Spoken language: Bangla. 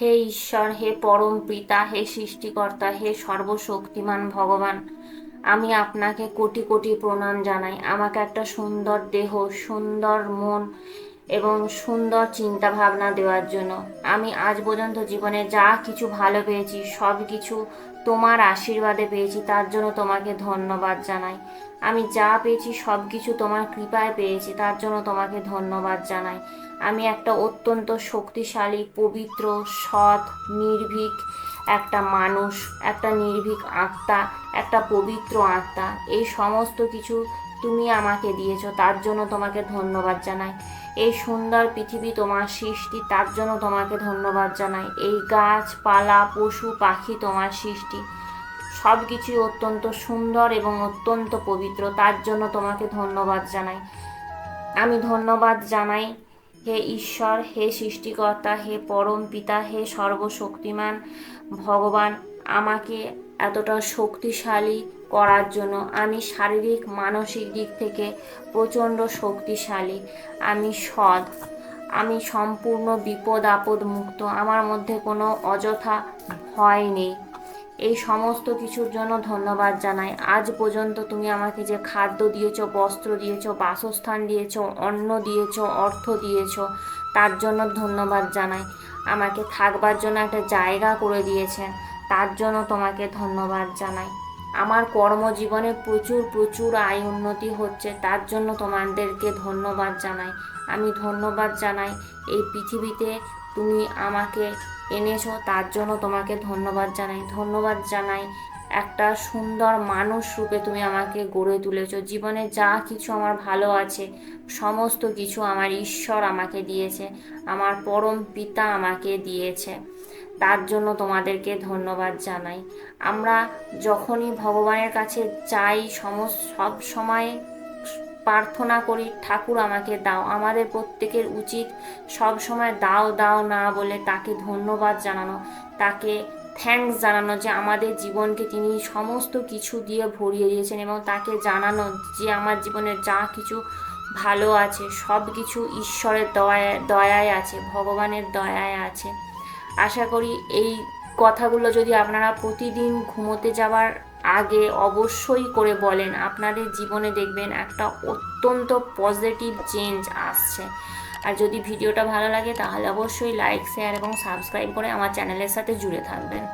হে ঈশ্বর, হে পরম পিতা, হে সৃষ্টিকর্তা, হে সর্বশক্তিমান ভগবান, আমি আপনাকে কোটি কোটি প্রণাম জানাই। আমাকে একটা সুন্দর দেহ, সুন্দর মন এবং সুন্দর চিন্তা ভাবনা দেওয়ার জন্য। আমি আজ পর্যন্ত জীবনে যা কিছু ভালো পেয়েছি, সব কিছু তোমার আশীর্বাদে পেয়েছি, তার জন্য তোমাকে ধন্যবাদ জানাই। আমি যা পেয়েছি, সব কিছু তোমার কৃপায় পেয়েছি, তার জন্য তোমাকে ধন্যবাদ জানাই। আমি একটা অত্যন্ত শক্তিশালী, পবিত্র, সৎ, নির্ভীক একটা মানুষ, একটা নির্ভীক আত্মা, একটা পবিত্র আত্মা। এই সমস্ত কিছু তুমি আমাকে দিয়েছ, তার জন্য তোমাকে ধন্যবাদ জানাই। এই সুন্দর পৃথিবী তোমার সৃষ্টি, তার জন্য তোমাকে ধন্যবাদ জানাই। এই গাছপালা, পশু, পাখি তোমার সৃষ্টি। সব কিছুই অত্যন্ত সুন্দর এবং অত্যন্ত পবিত্র, তার জন্য তোমাকে ধন্যবাদ জানাই। আমি ধন্যবাদ জানাই, হে ঈশ্বর, হে সৃষ্টিকর্তা, হে পরম পিতা, হে সর্বশক্তিমান ভগবান। আমাকে এতটা শক্তিশালী করার জন্য আমি শারীরিক, মানসিক দিক থেকে প্রচণ্ড শক্তিশালী। আমি সৎ। আমি সম্পূর্ণ বিপদ আপদ মুক্ত। আমার মধ্যে কোনো অযথা ভয় নেই। এই সমস্ত কিছুর জন্য ধন্যবাদ জানাই। আজ পর্যন্ত তুমি আমাকে যে খাদ্য দিয়েছ, বস্ত্র দিয়েছ, বাসস্থান দিয়েছ, অন্ন দিয়েছ, অর্থ দিয়েছ, তার জন্য ধন্যবাদ জানাই। আমাকে থাকবার জন্য একটা জায়গা করে দিয়েছেন। তার জন্য তোমাকে ধন্যবাদ জানাই। আমার কর্মজীবনে প্রচুর প্রচুর আয় উন্নতি হচ্ছে, তার জন্য তোমাদেরকে ধন্যবাদ জানাই। আমি ধন্যবাদ জানাই, এই পৃথিবীতে তুমি আমাকে এনেছো, তার জন্য তোমাকে ধন্যবাদ জানাই। ধন্যবাদ জানাই, একটা সুন্দর মানুষ রূপে তুমি আমাকে গড়ে তুলেছো। জীবনে যা কিছু আমার ভালো আছে, সমস্ত কিছু আমার ঈশ্বর আমাকে দিয়েছে, আমার পরম পিতা আমাকে দিয়েছে। তার জন্য তোমাদেরকে ধন্যবাদ জানাই। আমরা যখনই ভগবানের কাছে চাই, সমস, সব সময় প্রার্থনা করি, ঠাকুর আমাকে দাও, আমাদের প্রত্যেকের উচিত সব সময় দাও দাও না বলে তাকে ধন্যবাদ জানানো, তাকে থ্যাঙ্কস জানানো যে আমাদের জীবনকে তিনি সমস্ত কিছু দিয়ে ভরিয়ে দিয়েছেন এবং তাকে জানানো যে আমার জীবনে যা কিছু ভালো আছে সব কিছু ঈশ্বরের দয়ায় দয়ায় আছে, ভগবানের দয়ায় আছে। আশা করি এই কথাগুলো যদি আপনারা প্রতিদিন ঘুমোতে যাওয়ার আগে অবশ্যই করে বলেন। আপনাদের জীবনে দেখবেন একটা অত্যন্ত পজিটিভ চেঞ্জ আসছে। আর যদি ভিডিওটা ভালো লাগে তাহলে অবশ্যই লাইক শেয়ার এবং সাবস্ক্রাইব করে আমার চ্যানেলের সাথে জুড়ে থাকবেন।